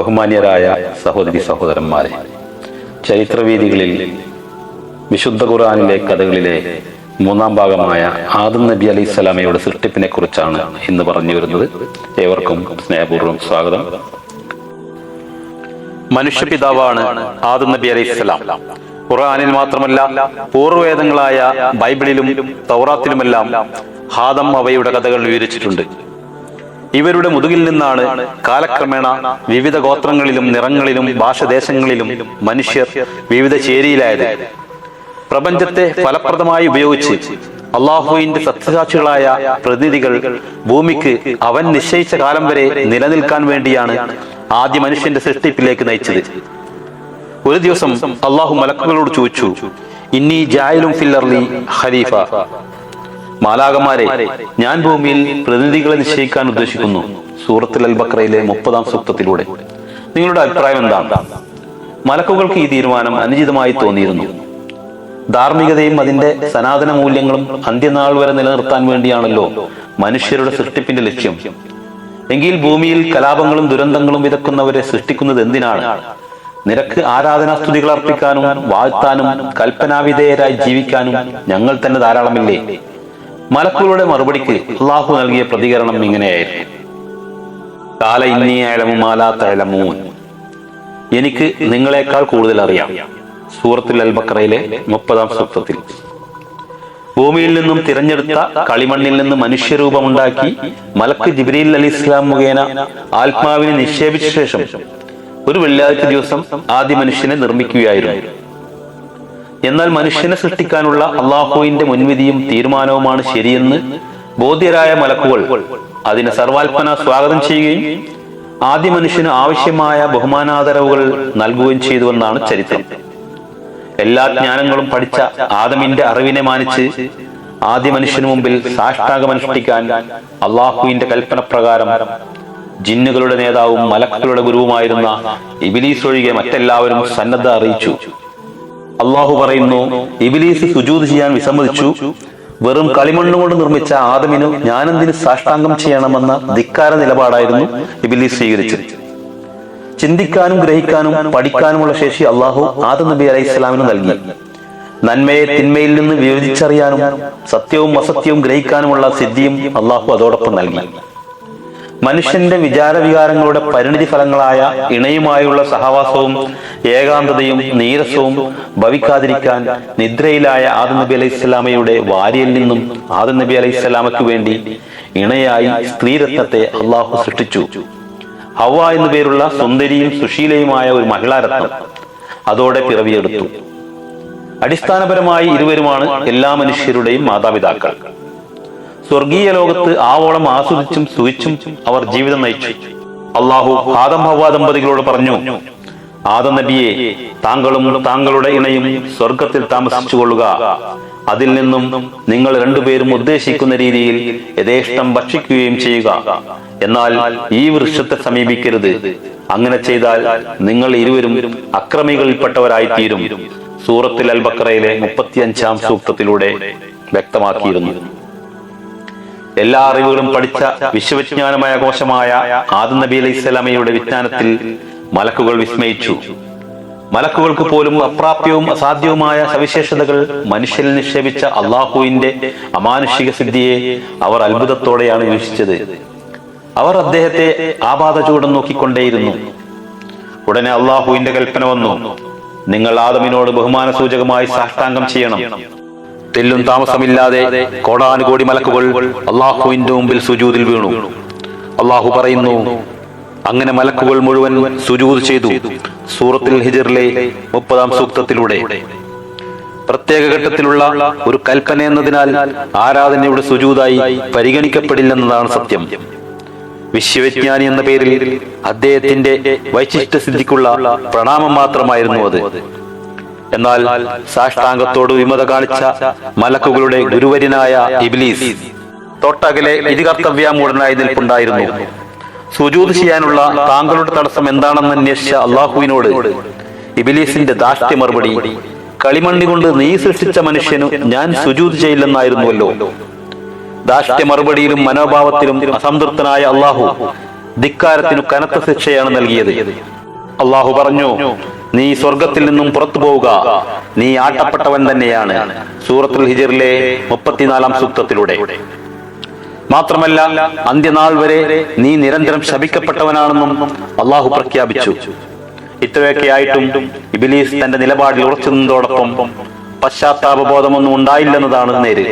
ബഹുമാന്യരായ സഹോദരി സഹോദരന്മാരെ ചരിത്രവേദികളിൽ വിശുദ്ധ ഖുർആാനിലെ കഥകളിലെ മൂന്നാം ഭാഗമായ ആദം നബി അലൈഹി സ്വലാമയുടെ സൃഷ്ടിപ്പിനെ കുറിച്ചാണ് ഇന്ന് പറഞ്ഞു വരുന്നത്. ഏവർക്കും സ്നേഹപൂർവം സ്വാഗതം. മനുഷ്യപിതാവാണ് ആദം നബി അലൈഹി സ്വലാം. ഖുർആാനിൽ മാത്രമല്ല പൂർവവേദങ്ങളായ ബൈബിളിലും തൗറാത്തിലുമെല്ലാം ഹാദം അവയുടെ കഥകൾ വിവരിച്ചിട്ടുണ്ട്. ഇവരുടെ മുതുകിൽ നിന്നാണ് കാലക്രമേണ വിവിധ ഗോത്രങ്ങളിലും നിറങ്ങളിലും ഭാഷദേശങ്ങളിലും മനുഷ്യർ വിവിധ ചേരിയിലായത്. പ്രപഞ്ചത്തെ ഫലപ്രദമായി ഉപയോഗിച്ച് അള്ളാഹുവിന്റെ സത്യസാക്ഷികളായ പ്രതിനിധികൾ ഭൂമിക്ക് അവൻ നിശ്ചയിച്ച കാലം വരെ നിലനിൽക്കാൻ വേണ്ടിയാണ് ആദ്യ മനുഷ്യന്റെ സൃഷ്ടിപ്പിലേക്ക് നയിച്ചത്. ഒരു ദിവസം അള്ളാഹു മലക്കുകളോട് ചോദിച്ചു ഇന്നി ജായലും ഫില്ലർലി ഖലീഫ. മാലാകമാരെ ഞാൻ ഭൂമിയിൽ പ്രതിനിധികളെ നിശ്ചയിക്കാൻ ഉദ്ദേശിക്കുന്നു. സൂറത്തുൽ അൽ ബക്രയിലെ മുപ്പതാം സൂക്തത്തിലൂടെ. നിങ്ങളുടെ അഭിപ്രായം എന്താണ്? മലക്കുകൾക്ക് ഈ തീരുമാനം അനുചിതമായി തോന്നിയിരുന്നു. ധാർമ്മികതയും അതിന്റെ സനാതന മൂല്യങ്ങളും അന്ത്യനാൾ വരെ നിലനിർത്താൻ വേണ്ടിയാണല്ലോ മനുഷ്യരുടെ സൃഷ്ടിപ്പിന്റെ ലക്ഷ്യം. എങ്കിൽ ഭൂമിയിൽ കലാപങ്ങളും ദുരന്തങ്ങളും വിതക്കുന്നവരെ സൃഷ്ടിക്കുന്നത് എന്തിനാണ്? നിനക്ക് ആരാധനാസ്തുതികൾ അർപ്പിക്കാനും വാഴ്ത്താനും കൽപ്പനാവിധേയരായി ജീവിക്കാനും ഞങ്ങൾ തന്നെ ധാരാളമില്ലേ? മലക്കുകളുടെ മറുപടിക്ക് അള്ളാഹു നൽകിയ പ്രതികരണം ഇങ്ങനെയായിരുന്നു. കാല ഇന്നിയലമുമാലാത്തലമൂൻ എനിക്ക് നിങ്ങളെക്കാൾ കൂടുതൽ അറിയാം. സൂറത്തുൽ അൽബക്രയിലെ മുപ്പതാം സൂക്തത്തിൽ. ഭൂമിയിൽ നിന്നും തിരഞ്ഞെടുത്ത കളിമണ്ണിൽ നിന്ന് മനുഷ്യരൂപമുണ്ടാക്കി മലക്ക് ജിബ്രീൽ അലി ഇസ്ലാം മുഖേന ആത്മാവിനെ നിക്ഷേപിച്ച ശേഷം ഒരു വെള്ളിയാഴ്ച ദിവസം ആദ്യ മനുഷ്യനെ നിർമ്മിക്കുകയായിരുന്നു. എന്നാൽ മനുഷ്യനെ സൃഷ്ടിക്കാനുള്ള അള്ളാഹുവിന്റെ മുൻവിധിയും തീരുമാനവുമാണ് ശരിയെന്ന് ബോധ്യരായ മലക്കുകൾ അതിനെ സർവാൽപ്പന സ്വാഗതം ചെയ്യുകയും ആദ്യ മനുഷ്യന് ആവശ്യമായ ബഹുമാനാദരവുകൾ നൽകുകയും ചെയ്തുവെന്നാണ് ചരിത്രം. എല്ലാ ജ്ഞാനങ്ങളും പഠിച്ച ആദമിന്റെ അറിവിനെ മാനിച്ച് ആദ്യ മനുഷ്യന് മുമ്പിൽ സാഷ്ടാകമനുഷ്ഠിക്കാൻ അള്ളാഹുവിന്റെ കൽപ്പന പ്രകാരം ജിന്നുകളുടെ നേതാവും മലക്കുകളുടെ ഗുരുവുമായിരുന്ന ഇബിലീസ് ഒഴികെ മറ്റെല്ലാവരും സന്നദ്ധ അറിയിച്ചു. അള്ളാഹു പറയുന്നു ഇബിലീസ് സുജൂത് ചെയ്യാൻ വിസമ്മതിച്ചു. വെറും കളിമണ്ണ് കൊണ്ട് നിർമ്മിച്ച ആദമിനു ഞാനെന്തിന് സാഷ്ടാംഗം ചെയ്യണമെന്ന ധിക്കാര നിലപാടായിരുന്നു ഇബിലീസ് സ്വീകരിച്ചത്. ചിന്തിക്കാനും ഗ്രഹിക്കാനും പഠിക്കാനുമുള്ള ശേഷി അള്ളാഹു ആദം നബി അലൈഹി ഇസ്ലാമിന് നൽകി. നന്മയെ തിന്മയിൽ നിന്ന് വിയോജിച്ചറിയാനും സത്യവും അസത്യവും ഗ്രഹിക്കാനുമുള്ള സിദ്ധിയും അള്ളാഹു അതോടൊപ്പം നൽകി. മനുഷ്യന്റെ വിചാരവികാരങ്ങളുടെ പരിണിതി ഫലങ്ങളായ ഇണയുമായുള്ള സഹവാസവും ഏകാന്തതയും നീരസവും ഭവിക്കാതിരിക്കാൻ നിദ്രയിലായ ആദം നബി അലൈഹി സ്വലാമയുടെ വാരിയിൽ നിന്നും ആദം നബി അലൈഹി സ്വലാമയ്ക്ക് വേണ്ടി ഇണയായി സ്ത്രീരത്നത്തെ അള്ളാഹു സൃഷ്ടിച്ചു. ഹവ എന്നു പേരുള്ള സുന്ദരിയും സുശീലയുമായ ഒരു മഹിളാരത്നം അതോടെ പിറവിയെടുത്തു. അടിസ്ഥാനപരമായി ഇരുവരുമാണ് എല്ലാ മനുഷ്യരുടെയും മാതാപിതാക്കൾ. സ്വർഗീയ ലോകത്ത് ആവോളം ആസ്വദിച്ചും സുഖിച്ചും അവർ ജീവിതം നയിച്ചു. അള്ളാഹു ആദം ഹവ ദമ്പതികളോട് പറഞ്ഞു ആദം നബിയെ താങ്കളും താങ്കളുടെ ഇണയും സ്വർഗത്തിൽ താമസിച്ചു കൊള്ളുക. അതിൽ നിന്നും നിങ്ങൾ രണ്ടുപേരും ഉദ്ദേശിക്കുന്ന രീതിയിൽ യഥേഷ്ടം ഭക്ഷിക്കുകയും ചെയ്യുക. എന്നാൽ ഈ വൃക്ഷത്തെ സമീപിക്കരുത്. അങ്ങനെ ചെയ്താൽ നിങ്ങൾ ഇരുവരും അക്രമികളിൽപ്പെട്ടവരായി തീരും സൂറത്തിൽ അൽ ബക്രയിലെ മുപ്പത്തിയഞ്ചാം സൂക്തത്തിലൂടെ വ്യക്തമാക്കിയിരുന്നു. എല്ലാ അറിവുകളും പഠിച്ച വിശ്വവിജ്ഞാനമായ കോശമായ ആദം നബി അലൈഹി സ്വലാമയുടെ വിജ്ഞാനത്തിൽ മലക്കുകൾ വിസ്മയിച്ചു. മലക്കുകൾക്ക് പോലും അപ്രാപ്യവും അസാധ്യവുമായ സവിശേഷതകൾ മനുഷ്യനിൽ നിക്ഷേപിച്ച അള്ളാഹുവിന്റെ അമാനുഷിക സിദ്ധിയെ അവർ അത്ഭുതത്തോടെയാണ് വീക്ഷിച്ചത്. അവർ അദ്ദേഹത്തെ ആപാത ചൂടം നോക്കിക്കൊണ്ടേയിരുന്നു. ഉടനെ അള്ളാഹുവിന്റെ കൽപ്പന വന്നു. നിങ്ങൾ ആദമിനോട് ബഹുമാന സൂചകമായി സാഷ്ടാംഗം ചെയ്യണം. തെല്ലും താമസമില്ലാതെ കോടാനുകോടി മലക്കുകൾ അള്ളാഹുവിന്റെ മുമ്പിൽ സുജൂതിൽ വീണു. അള്ളാഹു പറയുന്നു അങ്ങനെ മലക്കുകൾ മുഴുവൻ സുജൂത് ചെയ്തു സൂറത്തിൽ ഹിജറിലെ മുപ്പതാം സൂക്തത്തിലൂടെ. പ്രത്യേക ഘട്ടത്തിലുള്ള ഒരു കൽപ്പന എന്നതിനാൽ ആരാധനയുടെ സുജൂതായി പരിഗണിക്കപ്പെടില്ലെന്നതാണ് സത്യം. വിശ്വവിജ്ഞാനി എന്ന പേരിൽ അദ്ദേഹത്തിന്റെ വൈശിഷ്ട്യ സിദ്ധിക്കുള്ള പ്രണാമം മാത്രമായിരുന്നു അത്. എന്നാൽ സാഷ്ടാംഗത്തോട് വിമത കാണിച്ച മലക്കുകളുടെ ഗുരുവര്യനായ ഇബ്ലീസ് തൊട്ടകലെ ഇതികർത്തവ്യാമൂടനായി നിൽപ്പുണ്ടായിരുന്നു. സുജൂത് ചെയ്യാനുള്ള താങ്കളുടെ തടസ്സം എന്താണെന്ന് അന്വേഷിച്ച അള്ളാഹുവിനോട് ഇബിലീസിന്റെ ദാഷ്ട്യ മറുപടി കളിമണ്ണി കൊണ്ട് നീ സൃഷ്ടിച്ച മനുഷ്യനു ഞാൻ സുജൂത് ചെയ്യില്ലെന്നായിരുന്നുവല്ലോ. ദാഷ്ട്യ മറുപടിയിലും മനോഭാവത്തിലും അസംതൃപ്തനായ അള്ളാഹു ധിക്കാരത്തിനു കനത്ത ശിക്ഷയാണ് നൽകിയത്. അള്ളാഹു പറഞ്ഞു നീ സ്വർഗത്തിൽ നിന്നും പുറത്തു പോവുക. നീ ആട്ടപ്പെട്ടവൻ തന്നെയാണ്. സൂറത്തുൽ ഹിജറിലെ മുപ്പത്തിനാലാം സൂക്തത്തിലൂടെ. മാത്രമല്ല അന്ത്യനാൾ വരെ നീ നിരന്തരം ശപിക്കപ്പെട്ടവനാണെന്നും അള്ളാഹു പ്രഖ്യാപിച്ചു. ഇത്രയൊക്കെ ആയിട്ടും ഇബിലീസ് തന്റെ നിലപാടിൽ ഉറച്ചു നിന്നതോടൊപ്പം പശ്ചാത്താപബോധമൊന്നും ഉണ്ടായില്ലെന്നതാണ് നേര്.